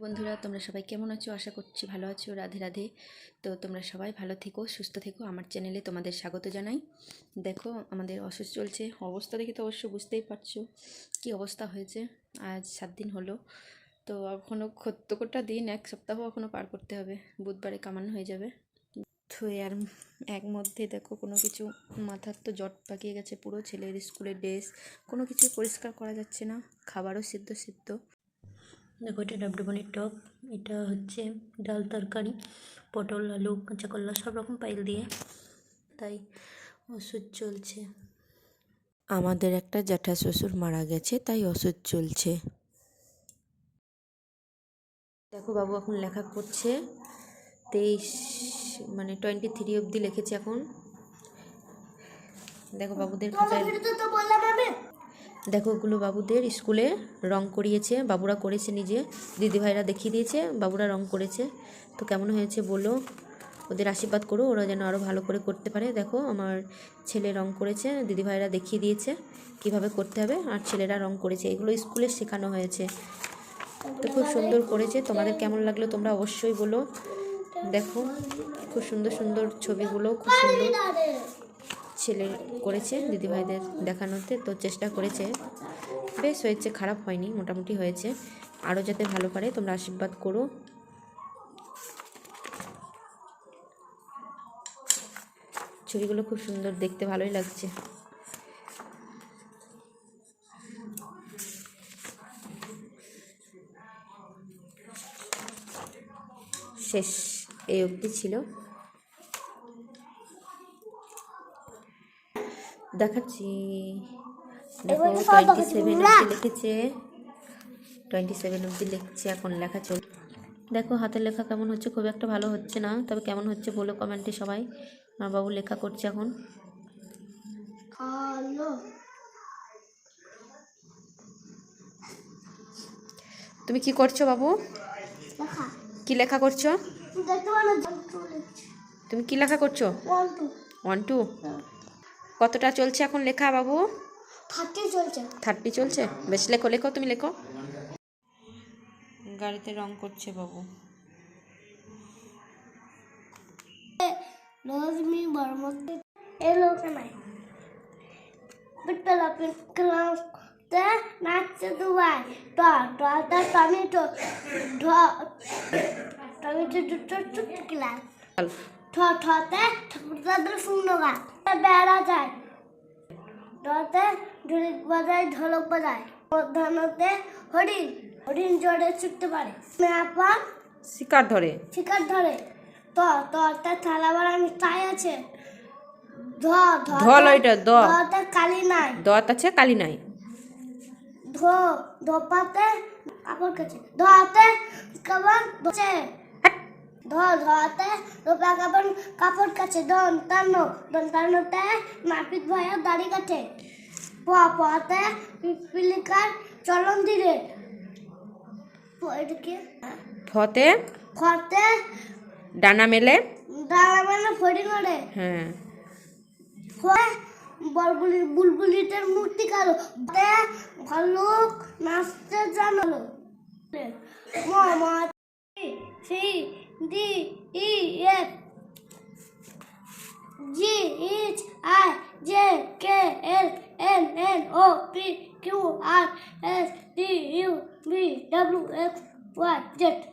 বন্ধুরা, তোমরা সবাই কেমন আছো? আশা করছি ভালো আছো। রাধে রাধে। তো তোমরা সবাই ভালো থেকো, সুস্থ থেকো। আমার চ্যানেলে তোমাদের স্বাগত জানাই। দেখো, আমাদের অসুস্থ চলছে। অবস্থা দেখে তো অবশ্য বুঝতেই পারছ কি অবস্থা হয়েছে। আজ সাত দিন হলো। তো এখনও সত্তরটা দিন, এক সপ্তাহ এখনও পার করতে হবে। বুধবারে কামানো হয়ে যাবে। তো আর এক মধ্যে দেখো, কোনো কিছু মাথার তো জট পাকিয়ে গেছে পুরো। ছেলের স্কুলের ড্রেস, কোনো কিছুই পরিষ্কার করা যাচ্ছে না। খাবারও সিদ্ধ সিদ্ধ। দেখো এটা ডাবডুবানির টপ এটা হচ্ছে ডাল তরকারি পটল আলু কাঁচা কলা সব রকম পাইল দিয়ে তাই ওষুধ চলছে। আমাদের একটা জ্যাঠা শ্বশুর মারা গেছে তাই ওষুধ চলছে। দেখো বাবু এখন লেখা করছে তেইশ মানে টোয়েন্টি থ্রি অবধি লিখেছে এখন। দেখো বাবুদের খাতায় দেখো, ওগুলো বাবুদের স্কুলে রং করিয়েছে, বাবুরা করেছে নিজে। দিদিভাইরা দেখিয়ে দিয়েছে, বাবুরা রং করেছে। তো কেমন হয়েছে বলো? ওদের আশীর্বাদ করো, ওরা যেন আরও ভালো করে করতে পারে। দেখো, আমার ছেলে রং করেছে, দিদিভাইরা দেখিয়ে দিয়েছে কীভাবে করতে হবে, আর ছেলেরা রং করেছে। এগুলো স্কুলে শেখানো হয়েছে। তো খুব সুন্দর করেছে। তোমাদের কেমন লাগল তোমরা অবশ্যই বলো। দেখো, খুব সুন্দর সুন্দর ছবিগুলো, খুব সুন্দর। ছেলে করেছে, দিদিভাইদের দেখানোতে তো চেষ্টা করেছে। বেশ হয়েছে, খারাপ হয়নি, মোটামুটি হয়েছে। আরও যাতে ভালো পারে, তোমরা আশীর্বাদ করো। ছবিগুলো খুব সুন্দর, দেখতে ভালোই লাগছে। শেষ, এই অবধি ছিল। দেখাচ্ছি। দেখো টোয়েন্টি সেভেন লিখেছে। টোয়েন্টি সেভেন লিখছে এখন লেখা চল। দেখো হাতের লেখা কেমন হচ্ছে? খুব একটা ভালো হচ্ছে না তবে কেমন হচ্ছে বলো কমেন্টে সবাই। আমার বাবু লেখা করছে এখন। তুমি কি করছ বাবু? কি লেখা করছ? তুমি কি লেখা করছ? One two. কতটা চলছে এখন লেখা বাবু চলছে থার্টি চলছে বেশ লেখো লেখো তুমি লেখো গাড়িতে রং করছে বাবু বর্মতে এলো কেনাই বিট্টলা পিটলাম তে নাচছে দুবাই ট ট তে টমেটো ঢ টমেটো দুটো চুট ক্লাস ঠতে ঠাকুরদাদের শূন্য গাছ বেড়া যায় ডতে ঢোলক বাজায় ঢোলক বাজায় মধ্যাহ্নতে হরিণ হরিণ জোরে ছুটতে পারে ম্যাপা শিকার ধরে শিকার ধরে ত ততে থালা বাড়া মিঠাই আছে ধ ধ ধল ওইটা দ ধতে কালি নাই দত আছে কালি নাই ধো ধোপাতে কাপড় কাছে ধতে কাপড় ধোছে ধ ধতে ধোপা কাপড় কাপড় কাছে দন তানো দন তানোতে নাপিত ভাইয়া দাড়ি কাটে। প পতে পিলিকার চলন এটা ফতে? ফতে। ডানা মেলে? দাঁড়া মানে ফড়ি করে হ্যাঁ। বলবুলি বুলবুলিটার মূর্তি কালো। ভালো নাচতে জানালো মামা C D E F G H I J K L M N O P Q R S T U V W X Y Z